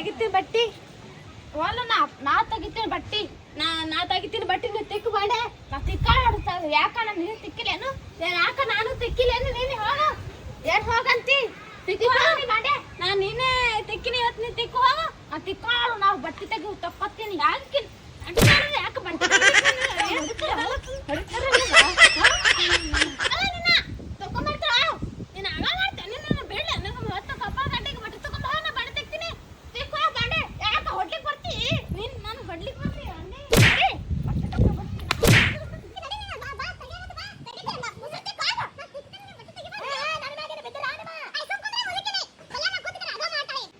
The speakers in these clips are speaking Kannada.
ತೆಗಿತೀನಿ ಬಟ್ಟಿ. ನಾ ನಾ ತೆಗಿತೀನಿ ಬಟ್ಟಿ. ನಾ ನಾ ತೆಗಿತೀನಿ ಬಟ್ಟಿ ನೀವು ತಿಕ್ಕು ಬಾಡೆ. ನಾ ತಿಕ್ಕಾಡ್ತಾ ಯಾಕ ನಾನು ನೀನು ತಿಕ್ಕಿಲ್ಲೇನು? ಯಾಕ ನಾನು ತಿಕ್ಕಿಲ್ಲೇನು ನೀನು ಹೋಗ ಏನ್ ಹೋಗಂತಿ ತಿಕ್ಕಿ ಹೋಗಿ ಬಾಡೆ ನಾ ನೀನೇ ತಿಕ್ಕಿನಿ ಇವತ್ತು ನೀನು ತಿಕ್ಕು ಹೋಗ ನಾ ತಿಕ್ಕಾಡು ನಾವು ಬಟ್ಟಿ ತೆಗಿ ತಪ್ಪತ್ತೀನಿ ಯಾಕೆ ಅಡ್ಡಾಡೋದು ಯಾಕೆ ಬಟ್ಟಿ ತೆಗಿತೀನಿ? ಏನ್ ಹೊಡಿತೀರ? ಹೊಡಿತೀರ ನೀನು? ಹಾ? ಅಲ್ಲ ನಿನ್ನ ತಗೊಂಬರ್ತಾಳ ನೀನು ಹಂಗ ಮಾಡ್ತೇನೆ ನೀನು ಬೇಡ ನನಗೆ ಇವತ್ತು ಕಪ್ಪ ಗಂಟೆಗೆ ಬಟ್ಟೆ ತಗೊಂಡು ಹೋಗ ನಾ ಬಟ್ಟೆ ತೆಗ್ತೀನಿ ತಿಕ್ಕೋ ಬಾಂಡೆ ಯಾಕ ಹೊಡ್ಲಿಕ್ಕೆ ಬರ್ತಿ ನೀನ್ ನಾನು ಹೊಡ್ಲಿಕ್ಕೆ ಬರ್ತಿ ಅಂದೆ ಏ, ಬಟ್ಟೆ ತಗೊಂಡ್ ಬರ್ತೀನಿ.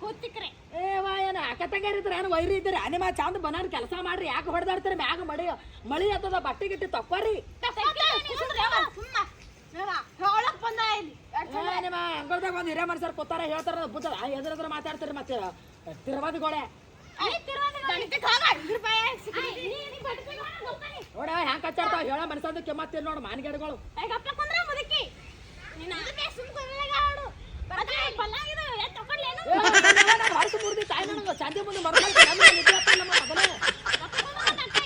ಕೂತಿಕ್ರೆ. ಏ ವಾ ಅಕ್ಕ ತಂಗಾರಿದ್ರ ಏನು ವೈರಿ ಇದ್ದೀರಿ? ಅನಿಮ ಚಂದ ಬನಾರ್ ಕೆಲಸ ಮಾಡ್ರಿ ಯಾಕೆ ಹೊಡೆದಾಡ್ತೀರಿ? ಮ್ಯಾಗ ಮಳಿ ಮಳಿ ಆತದ ಬಟ್ಟೆ ಗಿಟ್ಟಿ ತಕ್ಕೋರಿ. ಅಂಗಳದಾಗ ಒಂದು ಕೂತಾರ ಹೇಳ್ತಾರ ಬುದ್ಧ ಎದ್ರ ಎದ್ರ ಮಾತಾಡ್ತೀರಿ ಮತ್ತೆ ಗೋಳೆ ತಿರ್ವಾದಿ ಹೋಗ, ಇದ್ರ ಹೋಗ್ತಾನೆ. ನೋಡ ಹ್ಯಾಂಗ ಕಚ್ಚಾಡ್ತಾವ ಹೇಳ ಕೆಮ್ಮತ್ತಿಲ್ಲ ನೋಡು ಮಾನ್ಗೇಡುಗಳು. ಏ, ಗಪ್ಪ ಕುಂದ್ರ ಮುದುಕಿ. ನೀನ್ ಅದಕ್ಕೆ ಸುಮ್ ಕುಂದ್ರಾಗ ಆಡು. ಬರತ್ತೆ, ಪಲ್ಲಾಗಿದೆ, ಎಷ್ಟ್ ತಕೊಂಡ್ಲೇನು? ಹೊರತು ಮುರ್ದಿ ತಾಯಿ ಚಂದಿ ಮುಂದೆ ಮರ್ಕೊಂಡು ನಮ್ಮ ನಿದ್ದೆ ಹತ್ತಲ್ಲ ನಮ್ಮ ಮೊದಲೇ ಗಪ್ಪ ಕುಂದ್ರ ಗಂಟೆ.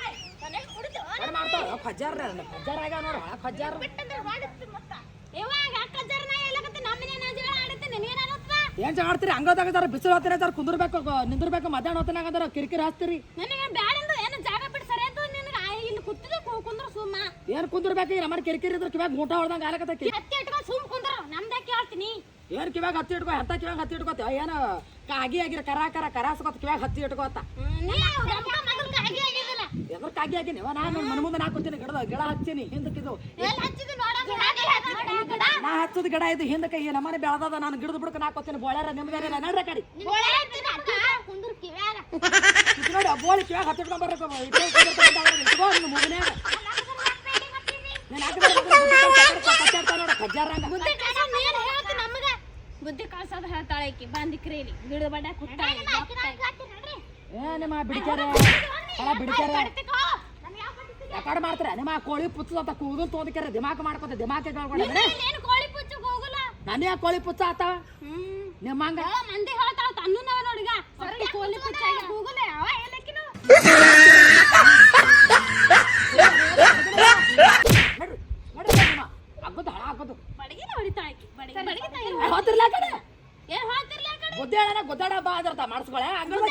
ಐ, ಮನೆಗ್ ಕುಡಿದು, ಹೊರ ಮಾಡ್ತಾರ ಖಜ್ಜಾರ ಖಜ್ಜಾರ ಆಗ್ಯಾವ ನೋಡು ಒಳ ಖಜ್ಜಾರ ಬಿಟ್ಟಂದ್ರೆ ಮಾಡಿತ್ತು ಮತ್ತ. ಇವಾಗ ಅಕ್ಕಜ್ಜಾರ ನಾ ಎಲ್ಲಕತ್ತಿ ನಮ್ಮ ನಾ ಜಗಳ ಆಡತ್ತೆ ನಿನಗೇನಾಗತ್ತ ಏನ್ ಬಿಸಿಲು ಹತ್ತಿರ ಸರ್ ಕುಂದಿರ್ಬೇಕು ನಿಂದಿರ್ಬೇಕು ಮಧ್ಯಾಹ್ನ ಹೊತ್ತಿನಾಗ ಕಿರಿಕಿರಿ ಹಾಸ್ತೀರಿ ಏನು ಏನ್ ಕುಂದಿರ್ಬೇಕು ನಮ್ಮ ಕಿರಿಕಿರಿ ಇದ್ರ ಕಿವ್ಯಾಗ ಮೂಟ ಹೊಡೆದಂಗ ಆಲಕತ್ತೈತಿ ಹತ್ತಿ ಇಟ್ಕೊಂಡು ಸುಮ್ ಕುಂದ್ರ ನಮ್ದೇ ಕೇಳ್ತೀನಿ ಏನ್ ಕಿವ್ಯಾಗ ಹತ್ತಿ ಇಟ್ಕೋ ಎಂತ ಕಿವ್ಯಾಗ ಹತ್ತಿ ಇಟ್ಕೋತ ಏನು ಕಾಗಿ ಆಗಿರ ಕರ ಕರ ಕರಾಸ್ಕೋತ ಕಿವ್ಯಾಗ ಹತ್ತಿ ಇಟ್ಕೋತ ಎದ್ರ ಕಾಗಿ ಆಗಿನಿ ನಾನು ಮನ ಮುಂದೆ ನಾ ಕೂತೀನಿ ಗಿಡದ ಗಿಡ ಹಚ್ಚೀನಿ ಹಿಂದಕ್ಕಿದು. ನಾ ಹಚ್ಚದ ಗಿಡ ಇದು ಹಿಂದಕ್ಕೆ ಈ ನಮ್ಮನೆ ಬೆಳದದ ನಾನು ಗಿಡದ ಬುಡಕ ನಾ ಕೊತ್ತೀನಿ ಬೋಳ್ಯಾರ ನಿಮ್ದೇನಿಲ್ಲ ನಡ್ರ ಕಡಿ ನೋಡಿ ಬೋಳಿ ಕಿವ್ಯಾಗ ಹತ್ತಿ ಇಟ್ಕೊಂಡ್ ಬರ್ಬೇಕು ಮುಗನ್ಯಾಗ ನೀನ್ ಬುದ್ಧಿ ಕಳ್ಸೋದು ಹೇಳ್ತಾಳೆ ಆಕಿ ನಮಗ. ಕ್ರೇಲಿ ಬಿಡದ ಕೂತಾಳೆ ಏ ನಿಮ್ಮ ಬಿಡಿಕ್ಯಾರ? ಹಣ ಬಿಡಿಕ್ಯಾರ? ಯಾಕಡೆ ಮಾಡ್ತಾರ? ನಿಮ್ಮ ಕೋಳಿ ಪುಚ್ಚ ಅಂತ ಕೂದಲು ತೋದಕ್ಯಾರ ದಿಮಾಕ್ ಮಾಡ್ಕೊತ ದಿಮಾಕ ಏನು ಕೋಳಿ ಪುಚ್ಚಗ್ ಹೋಗಲ್ಲ? ನನ್ನ ಕೋಳಿ ಪುಚ್ಚ ಆತ? ಹ್ಮ್. ನಿಮ್ಮ ಹಂಗ ಎಲ್ಲ ಮಂದಿ ಹೇಳ್ತಾವ ತನ್ನೂ ನೋಡಿಗ ಕೋಳಿ ಪುಚ್ಚ ಪುಚ್ಚಾಗಿ ಅವ ಹೇಳಕ್ಕಿನು ನಡ್ರಿ ನಡ್ರಿ ನಿಮ್ಮ ಅಗ್ಗದ ಹಳ ಹಾಕೋದು ಬಡಗಿನ ಹೊಡಿತಾಳ ಆಕಿ ಬಡಗಿ ಬಡಗಿ ತಾಯಿ ಹೋತಿರ್ಲ ಕಡೆ? ಏನ್ ಹೇಳ್ತಿರ್ಲಿ ಆ ಕಡೆ? ಗುದ್ದಾಡನ ಗುದ್ದಾಡ ಬಾ ಅದ್ರತ ಮಾಡಿಸ್ಕೊಳೆ. ಅಂಗಳದ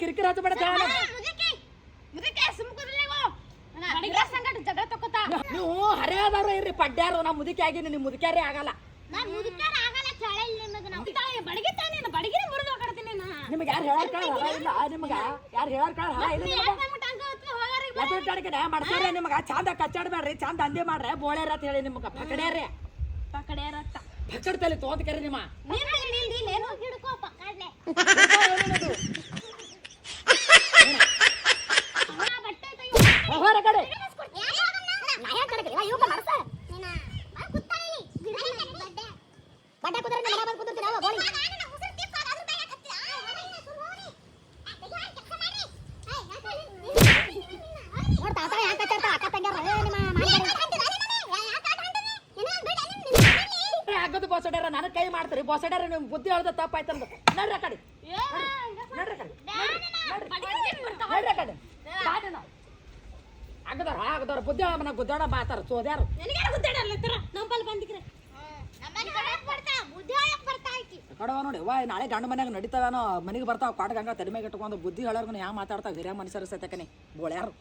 ಕಿರಿಕಿರಿ ನೀವು ಹರಿಯಾದವ್ರು ಇರ್ರಿ ಪಡ್ಯಾರು. ನಾ ಮುದುಕಿ ಆಗಿನಿ ನೀವು ಮುದುಕ್ಯಾರೇ ಆಗಲ್ಲ. ನಿಮಗೆ ಯಾರು ಹೇಳಾರ ಕಾಳ ಇಲ್ಲ? ನಿಮ್ಗ ಯಾರು ಹೇಳಾರ ಕಾಳ ಇಲ್ಲ ನಿಮ್ಗ? ಯಾಕೆ ನಮ್ಗೆ ಟಂಕ ಹೊತ್ತು ಹೋಗಾರಿ ಎದ್ರ ಕಡೆಗೆ ಮಾಡ್ತಾರೆ ನಿಮ್ಗ ಚಂದ ಕಚ್ಚಾಡ್ಬೇಡ್ರಿ ಚಂದ ಅಂದೆ ಮಾಡ್ರೆ ಬೋಳ್ಯಾರ ಅಂತ ಹೇಳಿ ನಿಮ್ಗ ಪಕಡ್ಯಾರಿ ಪಕಡೆ ರಕ್ತ ಪಕಡ್ತಲ್ಲಿ ತಲೆ ತೋದ್ಕರಿ ನಿಮ್ಮ ನೀನ್ ಏನದು? ಆ ಬಟ್ಟೆ ತೆಗಿ ಹೊರ ಆಗದು ಬೋಸಡ್ಯಾರ ನನಗೆ ಕೈ ಮಾಡ್ತಾರೆ. ಬೋಸಡ್ಯಾರ ನಿಮ್ ಬುದ್ಧಿ ಹೇಳ್ದ ತಪ್ಪಾಯ್ತು ನಮ್ದು ನಡ್ರ ಕಡೆ. ನಡ್ರ. ಕಡೆ. ನಡ್ರ. ಕಡೆ. ಬಾಡಿನ ಆಗದವ್ರ ಆಗದವ್ರ. ಬುದ್ಧಿ ಮನ ಗುದ್ದಾಡ ಬಾತಾರ ಸೋದ್ಯಾರು ನನಗೇನು ಗುದ್ದಾಡಲ್ಲ ತರ ನಂಬಲ್ ಬಂದಿಕ್ರೆ ಬುದ್ಧಿ ಹೇಳಕ್ ಬರ್ತಾ ಐತಿ. ಕಡವ ನೋಡಿ ವಾ ನಾಳೆ ಗಂಡ ಮನ್ಯಾಗ ನಡೀತಾವೇನೋ ಮನೆಗೆ ಬರ್ತಾವ ಕಾಡ್ ಗಂಗ ತಡಿಮೆ ಇಟ್ಕೊಂಡು ಬುದ್ಧಿ ಹೇಳೋರ್ಗು ಯಾವ ಮಾತಾಡ್ತಾವ ಹಿರಿಯ ಮನುಷ್ಯರು ಸತ್ಯಕನಿ ಬೋಳ್ಯಾರು.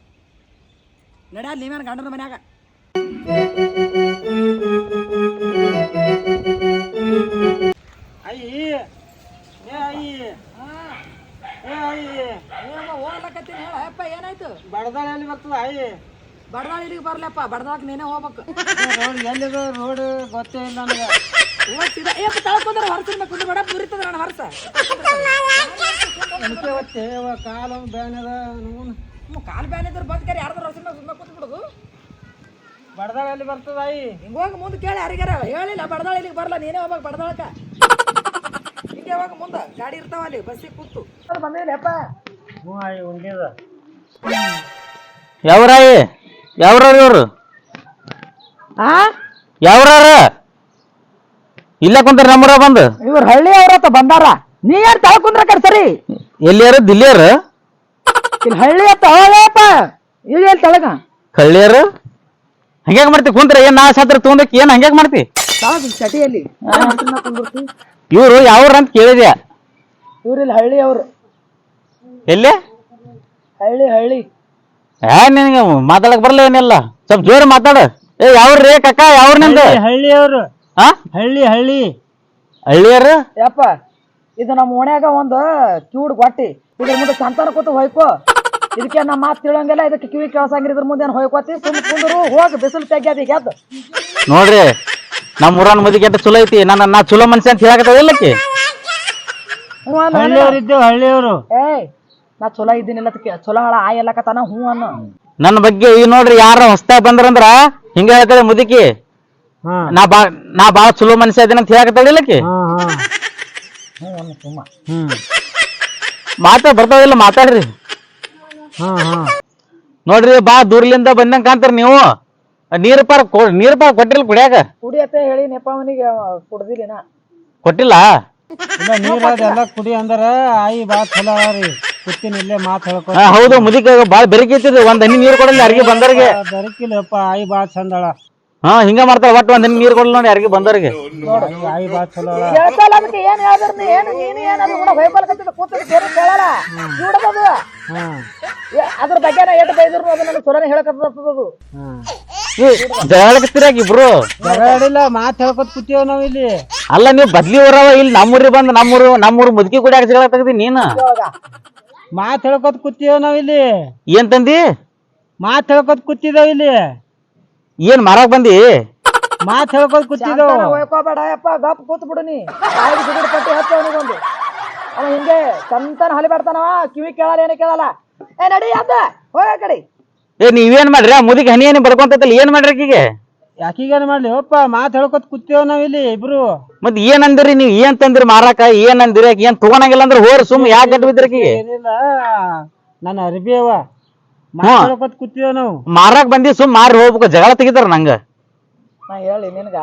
ನಡ್ಯಾರ ನೀವೇನು ಗಂಡನ ಮನ್ಯಾಗ? ಅಯ್ಯಿ ಏ ಅಯ್ಯಿ ಏ ಅಯ್ಯಿ. ಹೋಗ್ಲಕತ್ತೀನಿ ಹೇಳ ಅಪ್ಪ ಏನಾಯ್ತು? ಬಡದಾಳ ಎಲ್ಲಿ ಬರ್ತದ ಅಯ್ಯಿ? ಬಡದಾಳ ಇಲ್ಲಿಗೆ ಬರ್ಲಪ್ಪ? ಬಡದಾಳಕ್ ನೀನೇ ಹೋಗ್ಬೇಕು. ರೋಡ್ ಎಲ್ಲಿದು? ರೋಡ್ ಗೊತ್ತೇ ಇಲ್ಲ ನನಗೆ. ಓದ್ತಿದ ಏ ತಳ್ಕೊಂಡ್ರೆ ಹೊರಸಿರ್ಬೇಕು ಕುಂದ್ರ ಬಡ ಮುರಿತದ ನಾನು ಹೊರಸ. ಅದಕ್ಕೆ ಒತ್ತೆ ಕಾಲ ಬ್ಯಾನದ ಕಾಲು ಬ್ಯಾನ್ ಇದ್ರೆ ಬಂದ್ ಕರೆ ಯಾರ್ದಾರು ಹೊರಸಿನ ಸುಮ್ಮನೆ ಕೂತ್ ಬಿಡುದು? ಬಡದಾಳ ಎಲ್ಲಿ ಬರ್ತದಾಯಿ ಹಿಂಗೋಗಿ ಹಿಂಗ ಮುಂದೆ ಕೇಳಿ ಯಾರಿಗಾರ ಹೇಳಿಲ್ಲ ಬಡದಾಳ ಇಲ್ಲಿಗೆ ಬರಲ್ಲ ನೀನೇ ಹೋಗ್ಬೇಕು ಬಡದಾಳಕ ಹಿಂಗೆ ಯಾವಾಗ ಮುಂದೆ ಗಾಡಿ ಇರ್ತಾವ ಅಲ್ಲಿ ಬಸ್ಸಿಗೆ ಕೂತು. ಬಂದಿಲ್ಲಪ್ಪ ಹ್ಞೂ ಆಯ್ ಉಂಡಿದ. ಯಾವ್ರಾಯಿ ಯಾವ್ರಾರ ಇವ್ರು? ಆ? ಯಾವ್ರಾರ ಇಲ್ಲೇ ಕುಂತಾರ ನಮ್ಮರ ಬಂದು. ಇವ್ರು ಹಳ್ಳಿ ಅವ್ರ ಬಂದಾರ. ನೀ ಯಾರು ತಳ ಕುಂದ್ರ ಕಡೆ ಸರಿ? ಎಲ್ಲಿಯಾರು? ದಿಲ್ಲಿಯರ? ಇಲ್ಲಿ ಹಳ್ಳಿ ಅತ್ತ ಈಗ ಎಲ್ಲಿ ತಳಗ? ಹಳ್ಳಿಯರು? ಹಂಗ್ಯಾಕ್ ಮಾಡ್ತಿ? ಕುಂತ್ರ ಏನ್ ನಾ ಸತ್ರ ತಗೊಂಡಕ್ ಏನ್ ಹಂಗ್ಯಾಕ್ ಮಾಡ್ತಿ? ತಳಗ ಚಟಿಯಲ್ಲಿ. ಕುಂದಿರ್ತಿ ಇವ್ರು ಯಾವ್ರ ಅಂತ ಕೇಳಿದ್ಯಾ? ಇವ್ರ ಇಲ್ಲಿ ಹಳ್ಳಿ ಅವ್ರು. ಎಲ್ಲಿ? ಹಳ್ಳಿ ಹಳ್ಳಿ. ಏ ನಿನಗೆ ಮಾತಾಡಕ್ ಬರಲ್ಲ ಏನಿಲ್ಲ. ಸ್ವಲ್ಪ ಜೋರ್ ಮಾತಾಡ. ಏ ಯಾವ್ರಿ ಕಕ್ಕ ಯಾವ್ರ ನಿಂದ ಹಳ್ಳಿಯವರು ಹಾ ಹಳ್ಳಿ ಹಳ್ಳಿ. ಹಳ್ಳಿಯರು? ಯಪ್ಪ ಇದು ನಮ್ಮ ಓಣ್ಯಾಗ ಒಂದು ಚೂಡ್ ಗೊಟ್ಟಿ. ಇದ್ರ ಮುಂದೆ ಸಂತಾನ ಕೂತು ಹೊಯ್ಕೋ. ಇದಕ್ಕೆ ನಮ್ಮ ಮಾತು ತಿಳಂಗಿಲ್ಲ ಇದಕ್ಕೆ ಕಿವಿ ಕೇಳ್ಸಂಗಿಲ್ಲ ಇದ್ರ ಮುಂದೆ ಹೋಗ್ಕೋತಿ ಹೊಯ್ಕೋತಿ? ಸುಮ್ ಕುಂದ್ರು ಹೋಗಿ ಬಿಸಿಲು ತೆಗ್ಯಾದ ಈಗ ಎದ್ದು. ನೋಡ್ರಿ ನಮ್ಮ ಊರನ್ ಮದಿ ಕೆಟ್ಟ ಚಲೋ ಐತಿ ನನ್ನ ನಾ ಚಲೋ ಮನ್ಸಿ ಅಂತ ಹೇಳಕತ್ತದ ಇಲ್ಲಕ್ಕೆ ಹ್ಞೂ ಅನ್ನ ಹಳ್ಳಿಯವ್ರು ಇದ್ದೇವು ಹಳ್ಳಿಯವರು. ಏಯ್ ನಾ ಚಲೋ ಇದ್ದೀನಿಲ್ಲ ಅದಕ್ಕೆ ಚಲೋ ಹಳ ಆ ಎಲ್ಲಕತ್ತಾನ ಹ್ಞೂ ಅನ್ನು. ನನ್ನ ಬಗ್ಗೆ ಈ ನೋಡ್ರಿ ಯಾರ ಹೊಸ್ತಾಗ ಬಂದ್ರಂದ್ರ ಹಿಂಗ ಹೇಳ್ತಾರೆ ಮುದುಕಿ. ಹಾ. ನಾ ಬಾ ನಾ ಬಾಳ ಚಲೋ ಮನ್ಸಿ ಇದ್ದೀನಿ ಅಂತ ಹೇಳಕತ್ತಾಳ ಇಲ್ಲಕ್ಕೆ ಹಾ ಹಾ. ಹ್ಞೂ ಅನ್ನು ಸುಮ್ಮ. ಹ್ಮ್. ಮಾತಾ ಬರ್ತಾವಿಲ್ಲ ಮಾತಾಡ್ರಿ. ಹಾ ಹಾ ನೋಡ್ರಿ ಬಾ ದೂರ್ಲಿಂದ ಬಂದಂಗ ಕಾಂತಾರ ನೀವು. ನೀರ್ ಪಾರ್ ನೀರ್ ಪಾರ್ ಕೊಟ್ಟಿಲ್ಲ ಕುಡಿಯಾಕ ಕುಡಿಯತ್ತೆ ಹೇಳಿ ನೆಪಾವನಿಗೆ ಕುಡ್ದಿಲ್ಲ ಕೊಟ್ಟಿಲ್ಲ? ಇಲ್ಲ ನೀರ್ ಅದೆಲ್ಲ ಕುಡಿ ಅಂದ್ರ ಆಯಿ ಬಾ ಚಲೋ ರೀ. ಕೂತಿನ ಇಲ್ಲೇ ಮಾತು ಹೇಳ್ಕೊ ಹೌದು ಮುದಿಕ ಬಾಳ ಬೆರಿಕಿತ್ತು ಒಂದ್ ಹನಿ ನೀರ್ ಕೊಡಲ್ಲ ಯಾರಿಗೆ ಬಂದವ್ರಿಗೆ ಬೆರಕಿಲ್ಲಪ್ಪ ಆಯಿ ಬಾ ಚಂದಳ. ಹಾ ಹಿಂಗ ಮಾಡ್ತಾರ ಒಟ್ಟು ಒಂದ್ ನೀರ್ ಕೊಡಲ್ಲ ನೋಡಿ ಯಾರಿಗೆ ಬಂದವರಿಗೆ. ಆಯಿ ಬಾ ಚಲೋ ಅಳ. ಕೇಳ್ಸಲ್ಲ ಅದಕ್ಕೆ ಏನ್ ಹೇಳಿದ್ರ ಏನು ನೀನು ಏನಾದ್ರು ಕೂಡ ಹೊಯ್ಬಲ್ಕತ್ತಿದ್ದ ಕೂತದ ಬೇರೆ ಕೇಳಲ್ಲ ನೋಡದದು ಹಾ ಅದ್ರ ಬಗ್ಗೆ ನಾ ಬೈದ್ರು ಅದು ನನಗೆ ಸುರನೆ ಹೇಳಕತ್ತದದು ಹಾ ಏ, ಜಗಳಕತ್ತೀರಾಗ ಇಬ್ರು? ಜಗಾಡಿಲ್ಲ ಮಾತು ಹೇಳ್ಕೊತ ಕೂತೀವ ನಾವ್ ಇಲ್ಲಿ. ಅಲ್ಲ ನೀವು ಬದ್ಲಿ ಊರವ ಇಲ್ಲಿ ನಮ್ಮೂರಿಗೆ ಬಂದು ನಮ್ಮೂರು ನಮ್ಮೂರು ಮುದುಕಿ ಕೂಡ ಜಗಳ ತೆಗ್ದಿ ನೀನು? ಮಾತು ಹೇಳ್ಕೊತ ಕೂತೀವ ನಾವ್ ಇಲ್ಲಿ. ಏನ್ ತಂದಿ? ಮಾತು ಹೇಳ್ಕೊತ ಕೂತಿದಾವ್ ಇಲ್ಲಿ. ಏನ್ ಮಾರಾಕ್ ಬಂದಿ? ಮಾತ್ ಶಾಂತನ ಹೊಯ್ಕೋಬೇಡ ಯಪ್ಪ ಗಪ್ ಕೂತ್ ಬಿಡು ನೀ. ಬಾಯಿಗೆ ಜಿಗಿಡ್ ಪಟ್ಟಿ ಹಚ್ಚ ಅವನಿಗೊಂದು ಅವ ಹಿಂಗೆ ಚಂತನ ಹಲಿಬೇಡ್ತಾನವ ಕಿವಿ ಕೇಳಲ್ಲ ಏನು ಕೇಳಲ್ಲ. ಏ ನಡಿ ಅದ ಹೋಗ ಆ ಕಡೆ. ಏ ನೀವೇನ್ ಮಾಡ್ರಿ? ಆ ಮುದಿಗೆ ಹನಿ ಹನಿ ಬರ್ಕೊಂತೈತಲ್ಲ ಏನ್ ಮಾಡ್ರಿ ಆಕಿಗೆ? ಯಾಕೀಗೇನ್ ಮಾಡ್ಲಿ? ಒಪ್ಪ ಮಾತ್ ಹೇಳ್ಕೊತ ಕುತ್ತೇವ್ ನಾವ್ ಇಲ್ಲಿ ಇಬ್ರು? ಮತ್ ಏನ್ ಅಂದಿರಿ ನೀವ್? ಏನ್ ತಂದ್ರಿ ಮಾರಾಕ? ಏನ್ ಅಂದಿರಿ ಆಕಿ? ಏನ್ ತಗೊಳಂಗಿಲ್ಲ ಅಂದ್ರೆ ಹೋರ್ ಸುಮ್ ಯಾಕೆ ಗಟ್ಟು ಬಿದ್ರಿ ಆಕಿಗೆ? ಏನಿಲ್ಲ ನನ್ನ ಅರ್ಬಿ ಅವ. ಮಾತು ಹ್ಮ್. ಹೇಳ್ಕೊತ ಕೂತೀವ ನಾವು? ಮಾರಾಕ್ ಬಂದಿ ಸುಮ್ ಮಾರಿ ಹೋಗ್ಬೇಕು ಜಗಳ ತೆಗಿತಾರ ನಂಗ. ನಾ ಹೇಳಿ ನಿನಗ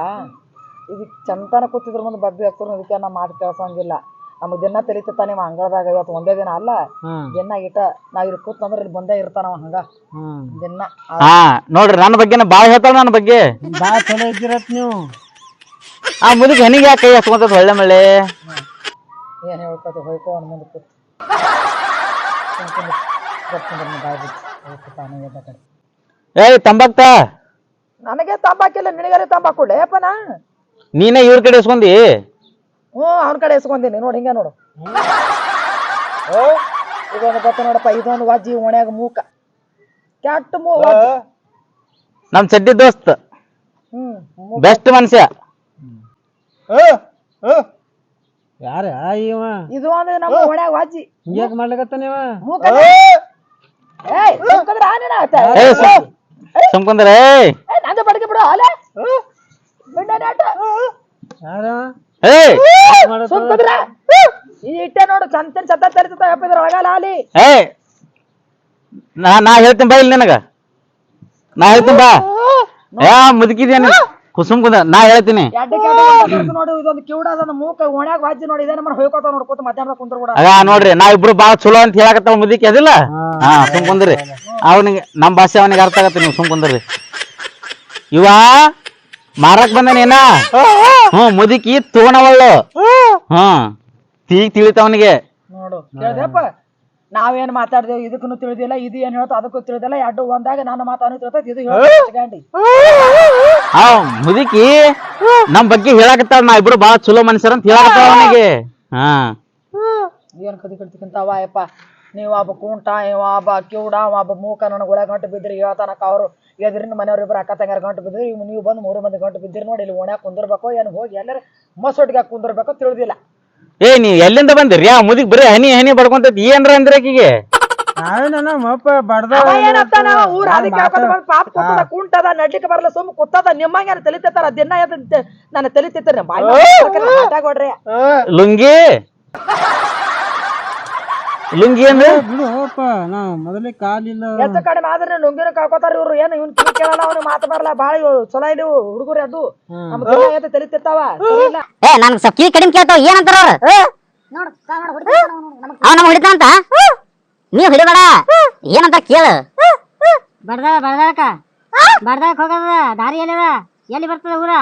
ಇದಕ್ಕೆ ಚಂತನ ಕೂತಿದ್ರ ಮುಂದೆ ಬಬ್ಬಿ ಹತ್ತಿರ ಅದಕ್ಕೆ ನಾ ಮಾತು ಕೇಳ್ಸಂಗಿಲ್ಲ. ನಮಗೆ ದಿನ ತಿಳಿತತ್ತ ನಿಮ್ಮ ಅಂಗಳದಾಗ ಇವತ್ತು ಒಂದೇ ದಿನ ಅಲ್ಲ ದಿನ ಇಟ್ಟ ನಾ ಇಲ್ಲಿ ಕೂತಂದ್ರೆ ಇಲ್ಲಿ ಬಂದೇ ಇರ್ತಾನವ ಹಂಗ. ಹ್ಮ್ ದಿನ. ಹಾ ನೋಡ್ರಿ ನನ್ನ ಬಗ್ಗೆ ಬಾಳ ಹೇಳ್ತಾಳ ನನ್ನ ಬಗ್ಗೆ. ಬಾ ಚಲೋ ಇದ್ದಿರತ್ ನೀವು. ಆ ಮುದುಕ ಹನಿಗೆ ಯಾಕೆ ಕೈ ಹಚ್ಕೊಂತದ ಒಳ್ಳೆ ಮಳೆ ಏನ್ ಹೇಳ್ಕೊತ ಹೋಯ್ಕೋ ಅವ್ನ ಮುಂದೆ ಕೂತು. ಏಯ್ ತಂಬಾಕ್ತ. ನನಗೆ ತಂಬಾಕಿಲ್ಲ ನಿನಗಾರೆ ತಂಬಾಕು ಲೇಪನ ನೀನೇ ಇವ್ರ ಕಡೆ ಇಸ್ಕೊಂಡಿ ಹ್ಞೂ ಅವನ ಕಡೆ ಎಸ್ಕೊಂತೀನಿ ನೋಡಿ ಹಿಂಗೆ ನೋಡು. ಓ ಇದೊಂದು ಗೊತ್ತ ನೋಡಪ್ಪ ಇದೊಂದು ವಜ್ಜಿ ಓಣ್ಯಾಗ ಮೂಕ. ಕೆಟ್ಟ ಮೂ. ನಮ್ ಚಡ್ಡಿ ದೋಸ್ತ್. ಹ್ಮ್. ಬೆಸ್ಟ್ ಮನುಷ್ಯ ಯಾರ ಇವ? ಇದು ಒಂದು ನಮ್ಮ ಓಣ್ಯಾಗ ವಜ್ಜಿ ಹಿಂಗ್ಯಾಕ್ ಮಾಡ್ಲಿಕತ್ತಾನ ನೀವ ಮೂಕ ಏ ಏ ನಂದು ಬಡಕೆ ಬಿಡು ಅಲೆ ಬಿಡ್ಡ ನಾಟ. ಯಾರ? ಏಯ್ ಸುಮ್ಕಂದ್ರ ಈ ಇಟ್ಟೆ ನೋಡು ಚಂತನ್ ಚತ್ತ ತರಿತ ಹಪ್ಪಿದ್ರ ಒಳಗಲ್ಲ ಅಲ್ಲಿ. ಏಯ್ ನಾ ನಾ ಹೇಳ್ತೀನಿ ಬಾ ಇಲ್ಲಿ ನಿನಗ. ನಾ ಹೇಳ್ತೀನಿ ಬಾ. ಏ ಮುದುಕಿದೇನು ಕುಸುಮ್ ಕುಂದ ನಾ ಹೇಳ್ತೀನಿ. ನೋಡಿ ಇದೊಂದು ಕಿವುಡ ಅದನ್ನ ಮೂಕ ಓಣ್ಯಾಗ ವಾಜಿ ನೋಡಿ ಇದೇ ನಮ್ಮ ಹೋಯ್ಕೋತ ನೋಡ್ಕೋತ ಮಧ್ಯಾಹ್ನ ಕುಂದ್ರ ಕೂಡ. ಆಗ ನೋಡ್ರಿ ನಾ ಇಬ್ರು ಬಾಳ ಚಲೋ ಅಂತ ಹೇಳಕತ್ತಾವ ಮುದಿಕ್ ಅದಿಲ್ಲ? ಹಾ. ಸುಮ್ ಕುಂದ್ರಿ. ಅವನಿಗೆ ನಮ್ ಭಾಷೆ ಅವನಿಗೆ ಅರ್ಥ ಆಗತ್ತೆ ನೀವು ಸುಮ್ ಕುಂದ್ರಿ. ಇವ ಮಾರಕ್ ಬಂದನೇನ ಹ್ಮ್ ಮುದುಕಿ ತೋಣವಳ್ಳು ಹ್ಮ್ ತೀಗ್ ತಿಳಿತವನಿಗೆ ನೋಡು ಕೇಳ್ದೆಪ್ಪ. ನಾವೇನ್ ಮಾತಾಡ್ದೇವು ಇದಕ್ಕೂ ತಿಳಿದಿಲ್ಲ ಇದು ಏನ್ ಹೇಳ್ತಾ ಅದಕ್ಕೂ ತಿಳಿದಿಲ್ಲ ಎರಡು ಒಂದಾಗ ನನ್ನ ಮಾತು ಅವನು ತಿಳ್ತೈತಿ ಇದು ಆ ಮುದುಕಿ ನಮ್ ಬಗ್ಗೆ ಹೇಳಕತ್ತಾಳ ನಾ ಇಬ್ರು ಬಾಳ ಚಲೋ ಮನುಷ್ಯರ ಅಂತ ಹೇಳಕತ್ತಾಳ ಅವನಿಗೆ. ಹಾ. ಏನ್ ಕದಿ ಕಡ್ತಿಕ್ಕಿಂತಾವ ಅಯ್ಯಪ್ಪ. ನೀವು ಒಬ್ಬ ಕುಂಟ ಇವ ಒಬ್ಬ ಕಿವುಡ ಅವ ಒಬ್ಬ ಮೂಕ ನನಗೆ ಒಳಗೆ ಗಂಟು ಬಿದ್ರಿ ಹೇಳ್ತಾನಕ ಅವರು. ಎದ್ರಿನ ಮನೆಯವ್ರು ಇಬ್ರು ಅಕ್ಕ ತಂಗಾರ ಗಂಟು ಬಿದ್ರಿ ಇವ್ ನೀವು ಬಂದು ಮೂರು ಮಂದಿ ಗಂಟು ಬಿದ್ದಿರಿ ನೋಡಿ ಇಲ್ಲಿ ಓಣ್ಯಾಗ ಕುಂದಿರ್ಬೇಕು ಏನು ಹೋಗಿ ಎಲ್ಲರ ಮಸೊಟ್ಟಿಗೆ ಕುಂದಿರ್ಬೇಕು ತಿಳಿದಿಲ್ಲ. ಏ ನೀವ್ ಎಲ್ಲಿಂದ ಬಂದಿರಿ? ಆ ಮುದಿಗ್ ಬರೀ ಹನಿ ಹನಿ ಬಡ್ಕೊಂತೈತಿ. ಏನ್ರ ಅಂದ್ರೆ ಆಕಿಗೆ? ನಾವೇನ ನಮ್ಮಪ್ಪ ಬಡ್ದ ಅವ ಏನಂತಾನ ಊರ್ ಅದಕ್ಕೆ ಹೇಳ್ಕೊಂಡ್ ಬಂದ್ ಪಾಪ ಕೂತದ ಕುಂಟದ ನಡ್ಲಿಕ್ಕೆ ಬರಲ್ಲ ಸುಮ್ ಕುತ್ತದ ನಿಮ್ಮಂಗ ಏನ್ ತಲಿತಿರ್ತಾರ? ದಿನ ಎದ್ದು ನಾನು ತಲಿತಿರ್ತಾರೆ ಬಾಯ್ ಕೊಡ್ರಿ ಲುಂಗಿ? ಲುಂಗಿ ಏನು ಬಿಡುಪ್ಪ ನಾ ಮೊದಲೇ ಕಾಲಿಲ್ಲ. ಹೆಚ್ಚು ಕಡಿಮೆ ಆದ್ರೆ ಲುಂಗಿನ ಕಾಕೋತಾರ ಇವ್ರು. ಏನು ಇವ್ನು ಕಿವಿ ಕೇಳಲ್ಲ ಅವ್ನು ಮಾತು ಬರಲ್ಲ. ಬಾಳ ಚಲೋ ಇದು ಹುಡುಗರು ಅದು ನಮ್ಮ ದಿನ ಎದ್ದು ತಲಿತಿರ್ತಾವ ಇಲ್ಲ. ಏ ನನ್ಗೆ ಸ್ವಲ್ಪ ಕಿವಿ ಕಡಿಮೆ ಕೇಳ್ತಾವ ಏನಂತಾರ ಅವ್ರು? ಅವ ನಮ್ಗೆ ಹಿಡಿತಾನಂತ ನೀವ್ ಹಿಡಿಬೇಡ. ಏನಂತ ಕೇಳು. ಬಡ್ದಾಳ ಬಡ್ದಾಳಕ ಬಡ್ದಾಳಕ್ ಹೋಗದ ದಾರಿ ಎಲ್ಲಿದ? ಎಲ್ಲಿ ಬರ್ತದ ಊರ?